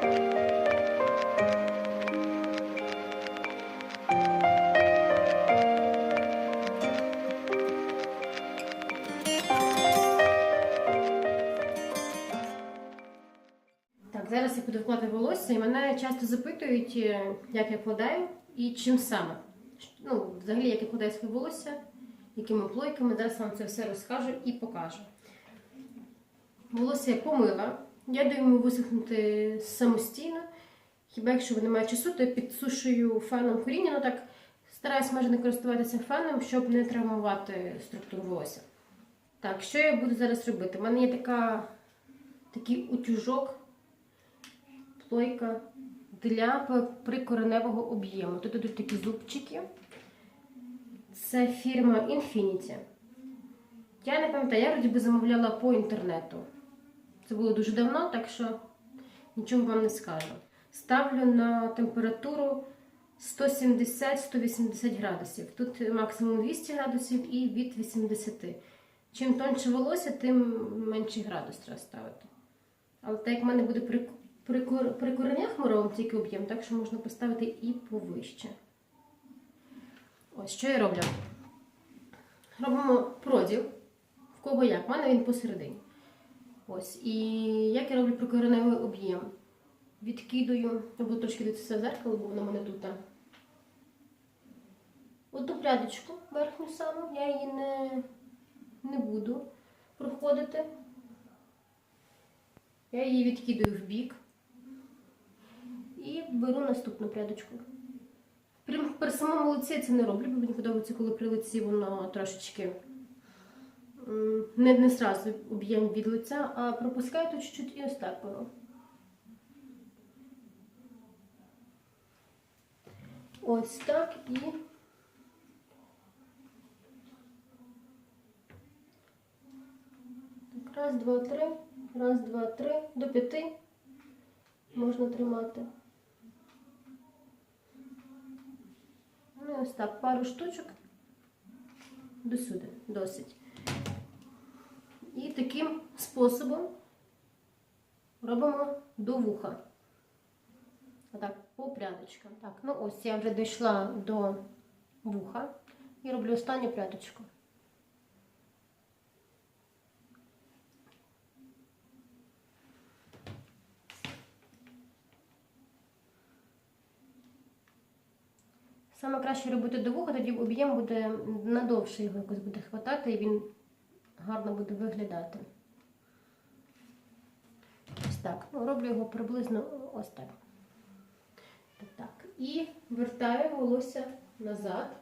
Зараз я буду вкладати волосся, і мене часто запитують, е, як я вкладаю і чим саме. Ну, взагалі, як я вкладаю своє волосся, якими плойками. Зараз вам це все розкажу і покажу. Волосся я помила. Я даю йому висохнути самостійно. Хіба якщо немає часу, то я підсушую феном коріння. Ну так стараюсь майже не користуватися феном, щоб не травмувати структуру волосся. Так, що я буду зараз робити? У мене є така, такий утюжок плойка для прикореневого об'єму. Тут йдуть такі зубчики. Це фірма Infinity. Я не пам'ятаю, я вроді би замовляла по інтернету. Це було дуже давно, так що нічого вам не скажу. Ставлю на температуру 170-180 градусів. Тут максимум 200 градусів і від 80. Чим тонше волосся, тим менший градус треба ставити. Але так як в мене буде при, при, при коренях моровим тільки об'єм, так що можна поставити і повище. Ось що я роблю. Робимо проділ. В кого як? В мене він посередині. Ось. І як я роблю прикореневий об'єм? Відкидую, буду трошки дивитися в зеркало, бо воно в мене тут. Одну прядочку верхню саму, я її не, не буду проходити. Я її відкидаю в бік і беру наступну прядочку. При, при самому лиці я це не роблю, бо мені подобається, коли при лиці воно трошечки не, не зразу об'єм від лиця, а пропускаю тут чуть-чуть і ось так беру. Ось так і. Так, раз, два, три. Раз, два, три. До п'яти можна тримати. Ну, ось так, пару штучок до сюди, досить. І таким способом робимо до вуха. Отак, по прядочкам. Так, ну ось я вже дійшла до вуха і роблю останню прядочку. Саме краще робити до вуха, тоді об'єм буде надовше його якось буде хватати і він гарно буде виглядати. Ось так. Ну, роблю його приблизно ось так. Так. І вертаю волосся назад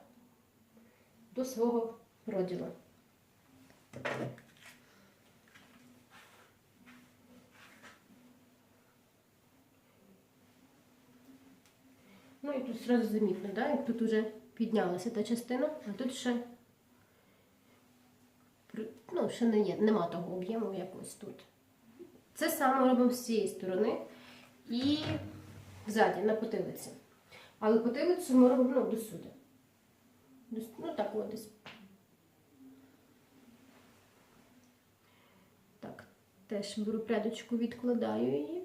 до свого проділу. Ну і тут зразу замітно, да? як тут вже піднялася та частина, а тут ще, ну, ще не є, нема того об'єму, як ось тут. Це саме робимо з цієї сторони і ззаді, на потилиці. Але потилицю ми робимо ну, до сюди. Ну так от десь. Так, теж беру прядочку, відкладаю її.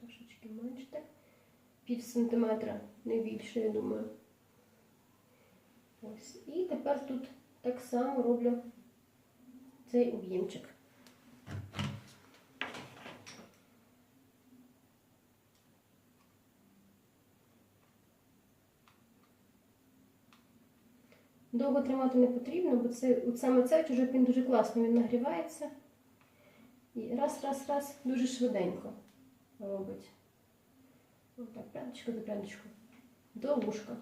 Трошечки менше так. Пів сантиметра, не більше, я думаю. Ось. І тепер тут так само роблю цей об'ємчик. Довго тримати не потрібно, бо це, от саме цей чужок він дуже класно він нагрівається. І раз, раз, раз, дуже швиденько робить. Отак, прядочку до прядочку. До вушка.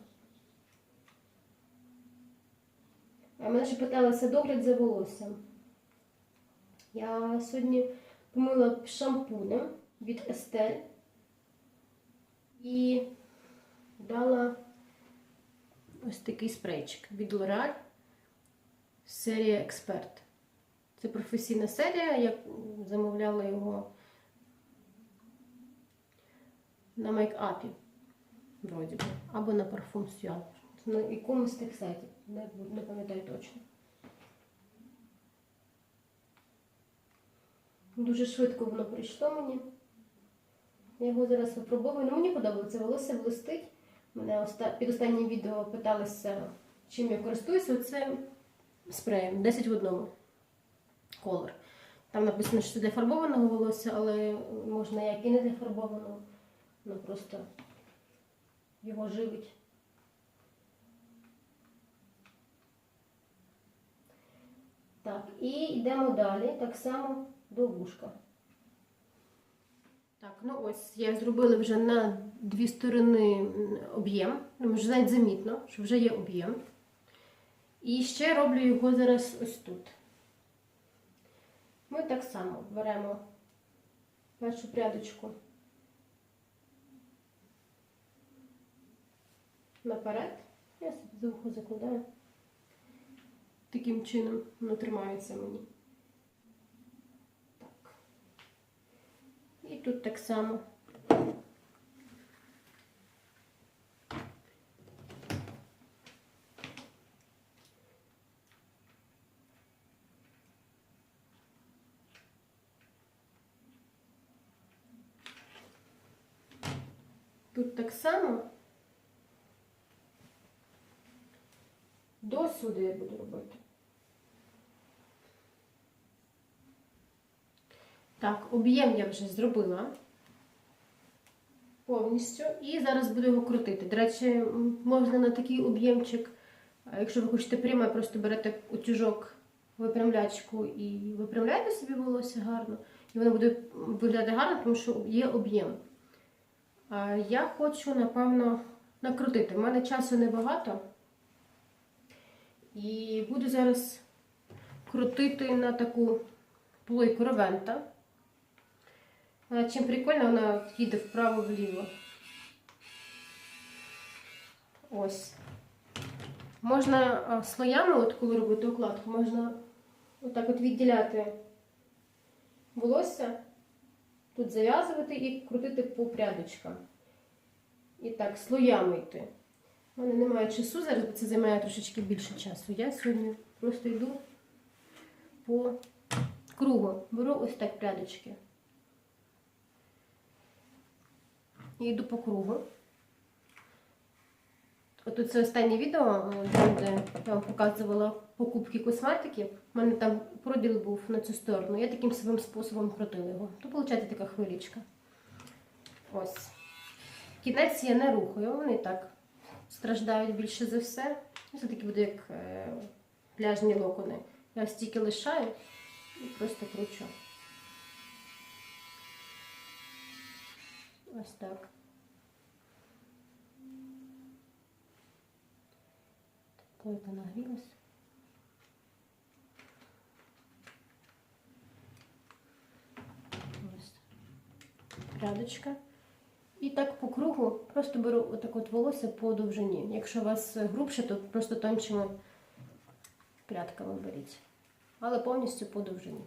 А мене ще питалися догляд за волоссям. Я сьогодні помила шампунем від Estelle і дала ось такий спрейчик від L'Oreal серія Експерт. Це професійна серія, я замовляла його на мейкапі, вроді би, або на парфум Сюан. На якомусь тих сайтів, не, не пам'ятаю точно. Дуже швидко воно прийшло мені. Я його зараз випробовую. Ну, мені подобається, волосся блистить. Мене під останнім відео питалися, чим я користуюся. Оце спреєм 10 в одному колор. Там написано, що це для фарбованого волосся, але можна як і не для фарбованого. Воно просто його живить. Так, і йдемо далі, так само до вушка. Так, ну ось я зробила вже на дві сторони об'єм. Ну, вже навіть замітно, що вже є об'єм. І ще роблю його зараз ось тут. Ми так само беремо першу прядочку наперед. Я собі за вухо закладаю. Таким чином воно тримається мені. Так. І тут так само. Тут так само. До сюди я буду робити. Так, об'єм я вже зробила повністю. І зараз буду його крутити. До речі, можна на такий об'ємчик, якщо ви хочете прямо, просто берете утюжок, випрямлячку і випрямляєте собі волосся гарно. І воно буде виглядати гарно, тому що є об'єм. Я хочу, напевно, накрутити. У мене часу небагато. І буду зараз крутити на таку плойку ровента. Чим прикольно, вона їде вправо-вліво. Ось. Можна слоями, от коли робити укладку, можна отак от відділяти волосся, тут зав'язувати і крутити по прядочкам. І так, слоями йти. У мене немає часу зараз, бо це займає трошечки більше часу. Я сьогодні просто йду по кругу. Беру ось так прядочки. І йду по кругу. От це останнє відео, де я вам показувала покупки косметики. У мене там проділ був на цю сторону. Я таким самим способом крутила його. То виходить така хвилічка. Ось. Кінець я не рухаю, вони так страждають більше за все. Це такі буде як е, пляжні локони. Я стільки лишаю і просто кручу. Ось так. Плойка нагрілась. Ось. Прядочка. І так по кругу просто беру отак от волосся по довжині. Якщо у вас грубше, то просто тончими прядками беріть. Але повністю по довжині.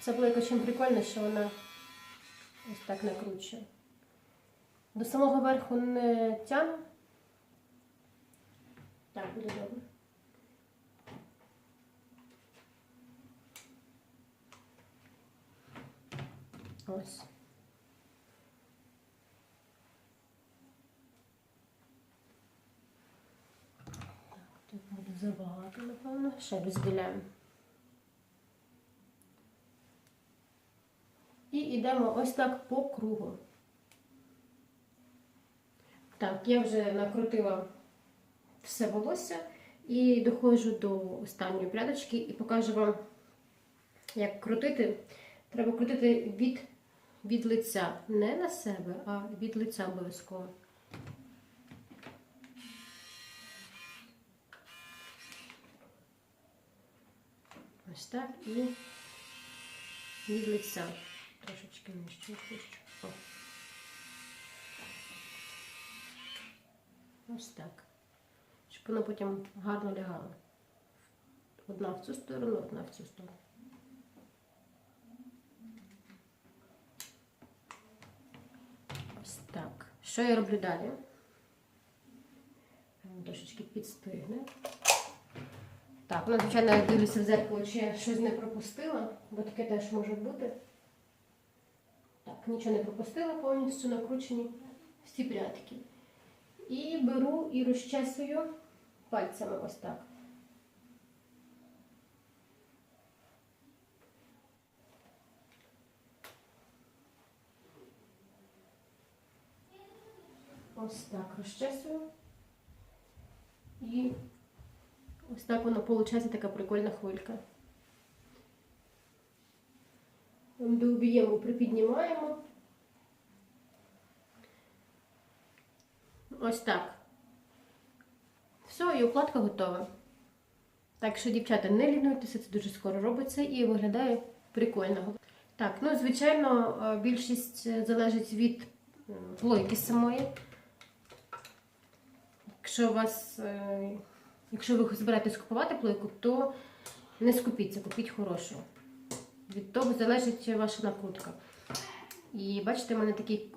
Ця плойка чим прикольна, що вона ось так накручує. До самого верху не тягну. Так, буде добре. Ось. Так, тут буде забагато, напевно. Ще розділяємо. І йдемо ось так по кругу. Так, я вже накрутила все волосся і доходжу до останньої прядочки і покажу вам, як крутити. Треба крутити від, від лиця. Не на себе, а від лиця обов'язково. Ось так і від лиця. Трошечки нижче опущу. Ось так. Щоб воно потім гарно лягало. Одна в цю сторону, одна в цю сторону. Що я роблю далі? Трошечки підстигне. Так, ну, звичайно, я дивлюся в зеркало, чи я щось не пропустила, бо таке теж може бути. Так, нічого не пропустила, повністю накручені всі прядки. І беру і розчесую пальцями ось так. Ось так розчесую. І ось так воно виходить така прикольна хвилька. До об'єму припіднімаємо. Ось так. Все, і укладка готова. Так що, дівчата, не лінуйтеся, це дуже скоро робиться і виглядає прикольно. Так, ну, звичайно, е, більшість е, залежить від плойки самої. Якщо вас, е, якщо ви збираєтесь купувати плойку, то не скупіться, купіть хорошу. Від того залежить ваша накрутка. І бачите, в мене такий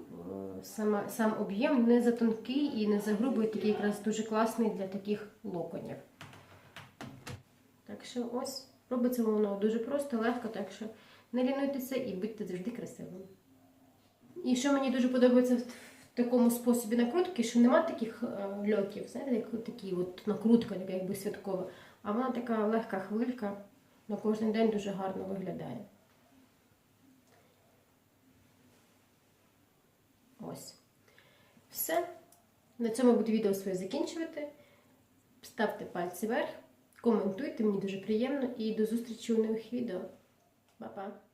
е, сама, сам об'єм не за тонкий і не за грубий, такий якраз дуже класний для таких локонів. Так що ось, робиться воно дуже просто, легко, так що не лінуйтеся і будьте завжди красивими. І що мені дуже подобається в в такому способі накрутки, що нема таких е, льоків, знаєте, як такі от накрутка, така якби святкова, а вона така легка хвилька, на кожен день дуже гарно виглядає. Ось. Все. На цьому буду відео своє закінчувати. Ставте пальці вверх, коментуйте, мені дуже приємно і до зустрічі у нових відео. Па-па!